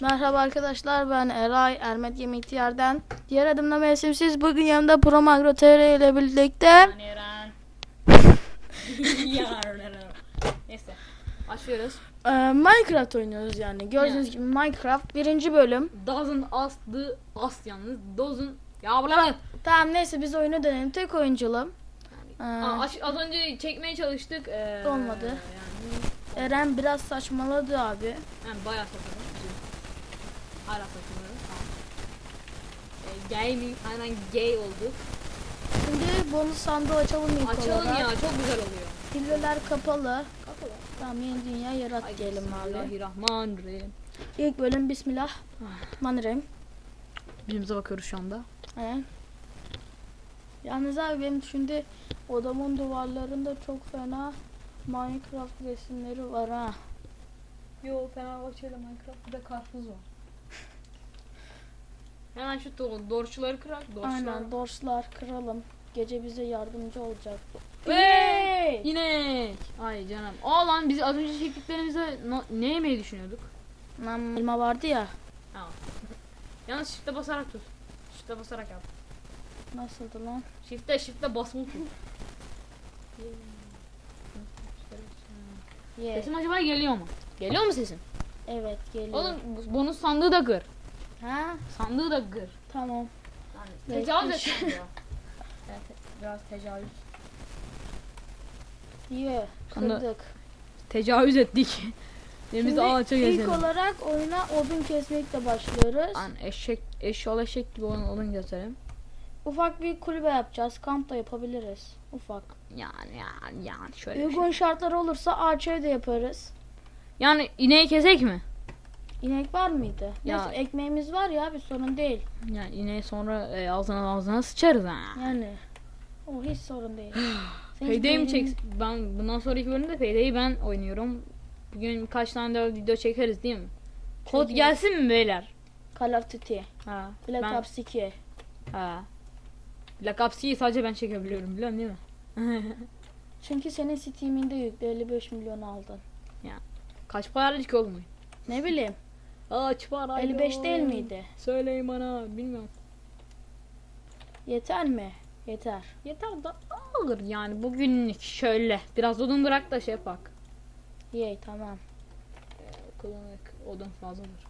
Merhaba arkadaşlar ben Eray Ermet Yemekti yerden. Diğer adımla mevsimsiz bugün yanımda Pro Magro TR ile birlikte Yani. Neyse. Başlıyoruz. e, Minecraft oynuyoruz yani. Gördüğünüz gibi Minecraft birinci bölüm. Doesn't ask the ask yalnız. Doesn't. Ya lan. Tamam neyse biz oyunu dönelim. Tek oyunculu. E, Aa, aş- az önce çekmeye çalıştık. Ee, Olmadı. Yani, Eren biraz saçmaladı abi. yani bayağı saçmalık. Hala saçmalık. Tamam. Ee, gaming aynen gay olduk. Şimdi bonus sandığı açalım ilk Açalım olarak. ya çok güzel oluyor. Hilveler kapalı. Kapalı. Tamam yeni dünya yarat Haydi diyelim abi. Bismillahirrahmanirrahim. İlk bölüm Bismillah. Manirem. Birbirimize bakıyoruz şu anda. Aynen. Yalnız abi benim şimdi odamın duvarlarında çok fena Minecraft resimleri var ha. Yo Fenerbahçe'yle Minecraft'ta karpuz var. Hemen şu do- dorçuları kırak. Dorçular. Aynen dorslar kıralım. Gece bize yardımcı olacak. Yay! inek. Ay canım. Aa lan biz az önce çektiklerimize no- ne yemeyi düşünüyorduk? Lan elma vardı ya. Tamam. Yalnız shift'e basarak tut. Shift'e basarak yap. Nasıldı lan? Shift'e shift'e basılı tut. Sesim acaba geliyor mu? Geliyor mu sesim? Evet geliyor. Oğlum bonus sandığı da kır. Ha? Sandığı da kır. Tamam. Yani tecavüz et sandığa. Evet, biraz tecavüz. Ye. Sonra- Kırdık. Tecavüz ettik. Elimizi Şimdi ağaça ilk gezelim. olarak oyuna odun kesmekle başlıyoruz. Lan eşek, eşyol eşek gibi olan odun gösterelim. Ufak bir kulübe yapacağız. Kamp da yapabiliriz. Ufak. Yani yani yani şöyle bir Uygun şey. şartlar olursa ağaç ev de yaparız. Yani ineği kesek mi? İnek var mıydı? Ya- Neyse ekmeğimiz var ya bir sorun değil. Yani ineği sonra e, ağzına ağzına sıçarız ha. Yani o hiç sorun değil. Sen hiç mi beynin- çek? Ben bundan sonraki bölümde Payday'i ben oynuyorum. Bugün birkaç tane daha video çekeriz değil mi? Kod Çekeriz. gelsin mi beyler? Call of Duty. Ha. Black ben, Ops 2. Ha. Black Ops 2'yi sadece ben çekebiliyorum biliyorsun değil mi? Çünkü senin Steam'inde yüklü 55 milyon aldın. Kaç paralık ki oğlum? Ne bileyim. Kaç para? 55 değil miydi? Söyleyin bana bilmiyorum. Yeter mi? Yeter. Yeter da alır yani bugünlük şöyle. Biraz odun bırak da şey yapak. Yey tamam. Kullanık odun fazladır.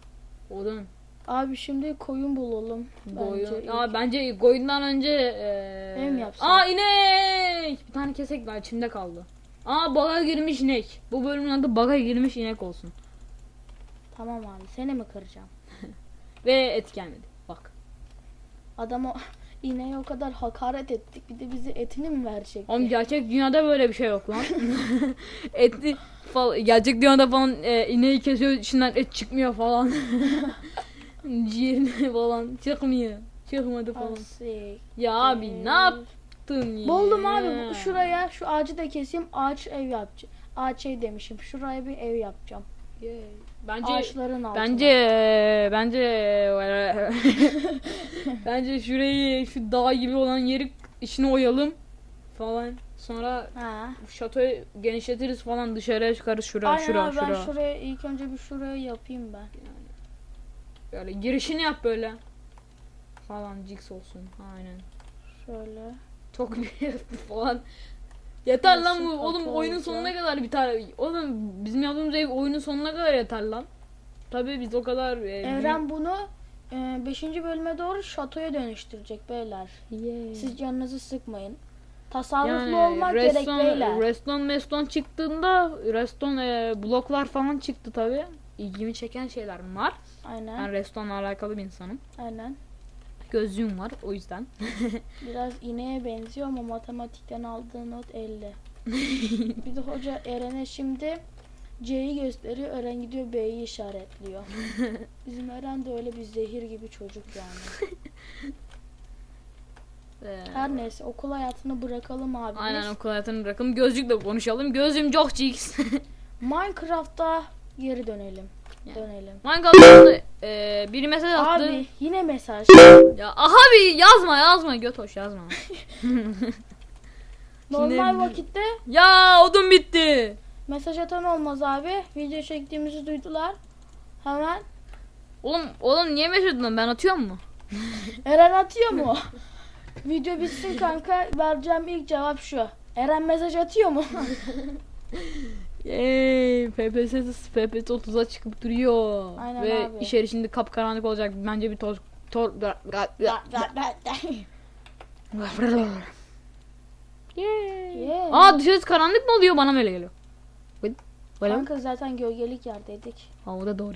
Odun. Abi şimdi koyun bulalım. Koyun. Bence Aa, bence koyundan önce eee Ev mi yapsak? Aa inek. Bir tane kesek var içimde kaldı. Aa baga girmiş inek. Bu bölümün adı baga girmiş inek olsun. Tamam abi seni mi kıracağım? Ve et gelmedi. Bak. Adama ineğe o kadar hakaret ettik. Bir de bize etini mi verecek? Oğlum gerçek dünyada böyle bir şey yok lan. Etli falan gerçek dünyada falan e, ineği kesiyor içinden et çıkmıyor falan. Ciğerini falan çıkmıyor. Çıkmadı falan. Asik. Ya abi ne yaptın ya? Buldum abi. Şuraya şu ağacı da keseyim. Ağaç ev yapacağım. Ağaç ev demişim. Şuraya bir ev yapacağım. Yay. Bence Ağaçların altına. bence bence bence şurayı şu dağ gibi olan yeri içine oyalım falan. Sonra Ha. şatoyu genişletiriz falan dışarıya çıkarız şura Aynen şura abi ben şura. şuraya ilk önce bir şuraya yapayım ben. Böyle girişini yap böyle. Falan jigs olsun. Aynen. Şöyle. Çok bir falan. Yeter lan bu. Oğlum oyunun sonuna kadar biter. Oğlum bizim yaptığımız ev oyunun sonuna kadar yeter lan. Tabii biz o kadar e, Evren bunu 5. bölüme doğru şatoya dönüştürecek beyler. büyük- Siz canınızı sıkmayın. Tasarruflu yani olmak gerek reston, beyler. reston meston çıktığında reston e, bloklar falan çıktı tabii. İlgimi çeken şeyler var. Aynen. Ben restonla alakalı bir insanım. Aynen. Gözlüğüm var o yüzden. Biraz ineğe benziyor ama matematikten aldığı not 50. bir de hoca Eren'e şimdi C'yi gösteriyor. Eren gidiyor B'yi işaretliyor. Bizim Eren de öyle bir zehir gibi çocuk yani. Ee, Her neyse okul hayatını bırakalım abi. Aynen okul hayatını bırakalım. Gözlükle konuşalım. Gözlüğüm çok jigs. Minecraft'a geri dönelim. Yani. Dönelim. Minecraft'ta e, biri mesaj attı. Abi yine mesaj. Ya aha bir yazma yazma göt hoş yazma. Normal Şimdi- vakitte ya odun bitti. mesaj atan olmaz abi. Video çektiğimizi duydular. Hemen Oğlum oğlum niye mesaj lan ben atıyorum mu? Eren atıyor mu? Video bitsin kanka vereceğim ilk cevap şu. Eren mesaj atıyor mu? Yay FPS FPS 30'a çıkıp duruyor. Aynen Ve abi. içeri şimdi kapkaranlık olacak. Bence bir toz tor Yay. Yeah. Aa dışarısı karanlık mı oluyor bana mı öyle geliyor? Böyle- mi? Kanka zaten gölgelik yerdeydik. Ha o da doğru.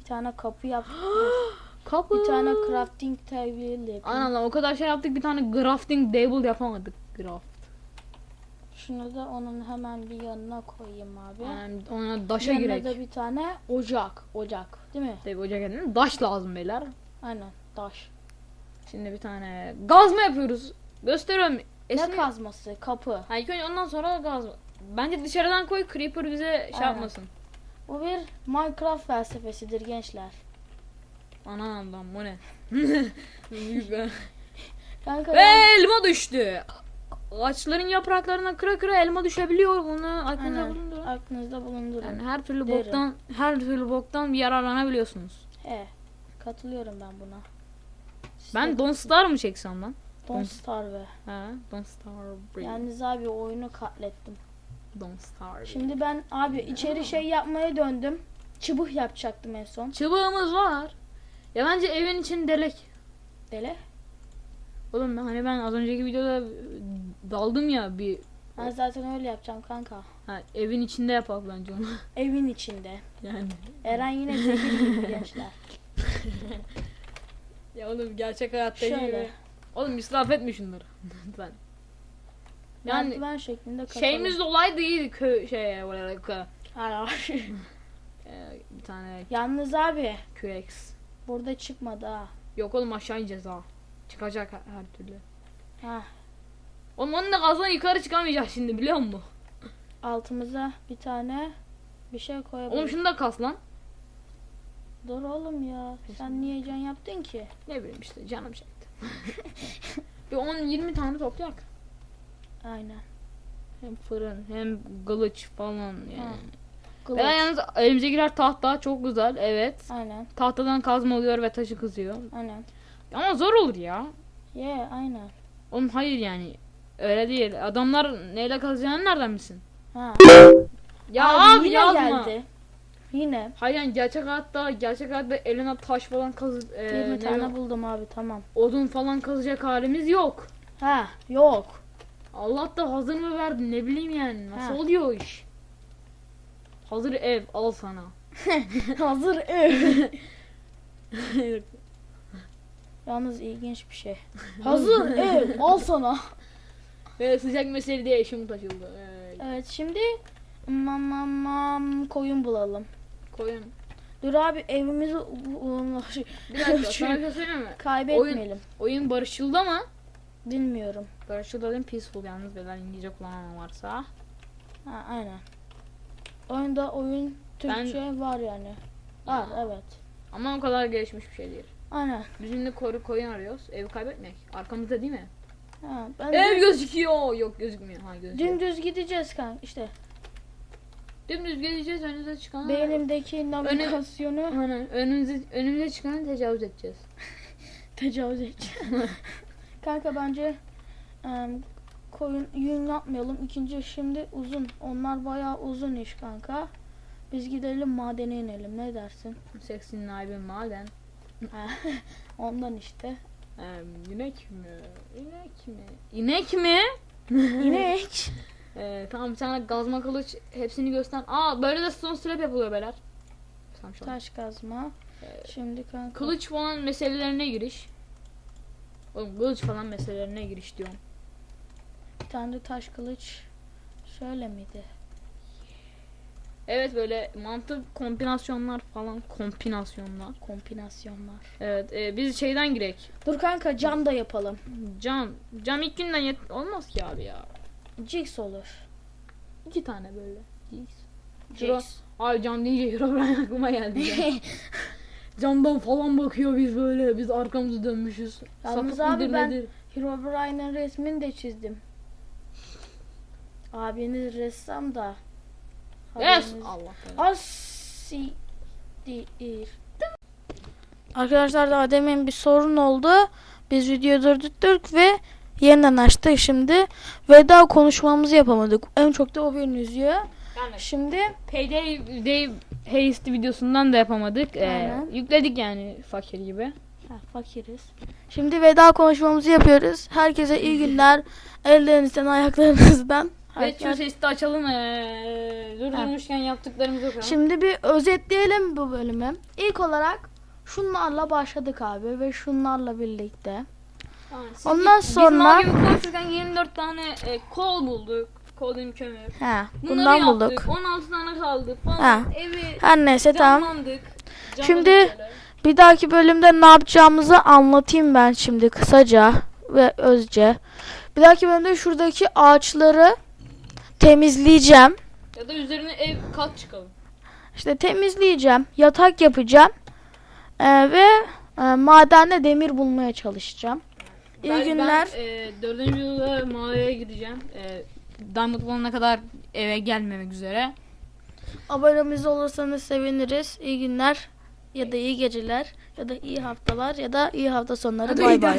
Bir tane kapı yaptık. Kapı. bir tane crafting table yapayım. Aynen lan o kadar şey yaptık bir tane crafting table yapamadık. Craft. Şunu da onun hemen bir yanına koyayım abi. Yani ona daşa Yanına girek. da bir tane ocak. Ocak. Değil mi? Tabii ocak edin. Daş lazım beyler. Aynen. Taş. Şimdi bir tane gaz mı yapıyoruz? Gösteriyorum. Ne Esmi- kazması? Kapı. Ha ilk önce ondan sonra gaz. Bence dışarıdan koy creeper bize şey Aynen. yapmasın. Bu bir Minecraft felsefesidir gençler. Ana lan bu ne? Kanka ben- elma düştü. Ağaçların yapraklarına kıra kıra elma düşebiliyor. Bunu aklınızda Aynen. bulundurun. Aklınızda bulundurun. Yani her türlü Derim. boktan her türlü boktan bir yararlanabiliyorsunuz. He. Katılıyorum ben buna. Siz Ben Don't Star mı çeksem lan? Don't Starve. Ha, Don't Starve. Yalnız abi oyunu katlettim. Don't Starve. Şimdi ben abi içeri şey yapmaya döndüm. Çubuk yapacaktım en son. Çubuğumuz var. Ya bence evin için delek. Dele. Oğlum hani ben az önceki videoda daldım ya bir Ben zaten öyle yapacağım kanka. ha, evin içinde yapalım bence onu. Evin içinde. yani. Eren yine zehir gibi gençler. Ya oğlum gerçek hayatta Şöyle. gibi. Oğlum israf etme şunları. Lütfen. Yani Merdiven şeklinde kapalı. şeyimiz de olaydı iyiydi kö şey Hayır. e, bir tane Yalnız abi QX. burada çıkmadı ha. Yok oğlum aşağı ineceğiz ha. Çıkacak her, her türlü. Ha. Oğlum onun da gazdan yukarı çıkamayacağız şimdi biliyor musun? Altımıza bir tane bir şey koyabiliriz. Oğlum şunu da kas lan. Dur oğlum ya. Sen niye can yaptın ki? Ne bileyim işte canım çekti. bir 10-20 tane toplayak. Aynen. Hem fırın hem kılıç falan yani. Kılıç. Ben yalnız elimize girer tahta çok güzel evet. Aynen. Tahtadan kazma oluyor ve taşı kızıyor. Aynen. Ama zor olur ya. Ye aynen. Oğlum hayır yani. Öyle değil. Adamlar neyle kazacağını nereden bilsin? Ha. Ya abi, yine yazma. geldi. Yine. Hayır yani gerçek hayatta gerçek hayatta eline taş falan kazı e, 20 ne tane bileyim, buldum abi tamam. odun falan kazacak halimiz yok. Ha yok. Allah da hazır mı verdi ne bileyim yani. Nasıl Ha. oluyor o iş? Hazır ev al sana. Hazır ev. Yalnız ilginç bir şey. Hazır ev. Al sana. Ve sıcak mesele diye eşim taşıldı. Ee, Evet şimdi mam, mam, mam, koyun bulalım. koyun. Dur abi evimizi Bir dakika sana bir şey söyleyeyim mi? kaybetmeyelim. Oyun barışçıldı ama Bilmiyorum. barışçıl dedim peaceful yalnız beyler İngilizce kullanan varsa. Ha aynen. Oyunda oyun Türkçe var yani. Var evet. Ama o kadar gelişmiş bir şey değil. Aynen. Biz şimdi koru koyun arıyoruz. Evi kaybetmek. Arkamızda değil mi? Ha, ben Ev gözüküyor. Yok gözükmüyor. Ha gözüküyor. dümdüz gideceğiz kanka işte. Dümdüz geleceğiz önümüze çıkan. Beynimdeki navigasyonu Aynen. Önümüze, önümüze çıkanı tecavüz edeceğiz. tecavüz edeceğim. kanka bence em, koyun yün yapmayalım. İkinci şimdi uzun. Onlar bayağı uzun iş kanka. Biz gidelim madene inelim. Ne dersin? Seksin naibin maden. Ondan işte. Ee, inek mi? İnek mi? İnek mi? İnek. Ee, tamam bir tane gazma kılıç hepsini göster. Aa böyle de stone strap yapılıyor beyler. Tamam şu an. Taş kazma. Şimdi kanka. Kılıç falan meselelerine giriş. Oğlum kılıç falan meselelerine giriş diyorum. Bir tane de taş kılıç. Şöyle miydi? Evet böyle mantık kombinasyonlar falan kombinasyonlar. Kombinasyonlar. Evet e, biz şeyden girek. Dur kanka cam da yapalım. Cam. Cam ilk günden yet olmaz ki abi ya. Jigs olur. İki tane böyle. Jigs. Jigs. Abi cam deyince Herobrine aklıma geldi. Camdan falan bakıyor biz böyle. Biz arkamızı dönmüşüz. Yalnız Sapık abi mıdır ben- nedir? Herobrine'ın resmini de çizdim. Abiniz ressam da. Yes. Allah. Asidir. Arkadaşlar daha demin bir sorun oldu. Biz videoyu durdurduk ve yeniden açtık şimdi. Veda konuşmamızı yapamadık. En çok da o beni üzüyor. Yani Şimdi Payday Day Haste videosundan da yapamadık. Ee, Aynen. yükledik yani fakir gibi. Ha, fakiriz. Şimdi veda konuşmamızı yapıyoruz. Herkese iyi günler. Ellerinizden, ayaklarınızdan. Ve Herkes- şu sesi de açalım. Ee, durdurmuşken yaptıklarımızı bakalım. Şimdi bir özetleyelim bu bölümü. İlk olarak şunlarla başladık abi ve şunlarla birlikte. Tamam, siz- ondan biz sonra- mal gibi konuşurken 24 tane e, kol bulduk. Kol diyeyim kömür. He, Bunları bundan yaptık. bulduk. 16 tane kaldı falan. Ha. Evi Her neyse tamam. Şimdi- böyle. Bir dahaki bölümde ne yapacağımızı anlatayım ben şimdi kısaca ve özce. Bir dahaki bölümde şuradaki ağaçları temizleyeceğim. Ya da üzerine ev kat çıkalım. İşte temizleyeceğim. Yatak yapacağım. Ee, ve e, madende demir bulmaya çalışacağım. İyi Ben- günler. Ben e, dördüncü yılda mağaraya gideceğim. E, Diamond bulana kadar eve gelmemek üzere. Abonemiz olursanız seviniriz. İyi günler ya da iyi geceler ya da iyi haftalar ya da iyi hafta sonları. Bay bay.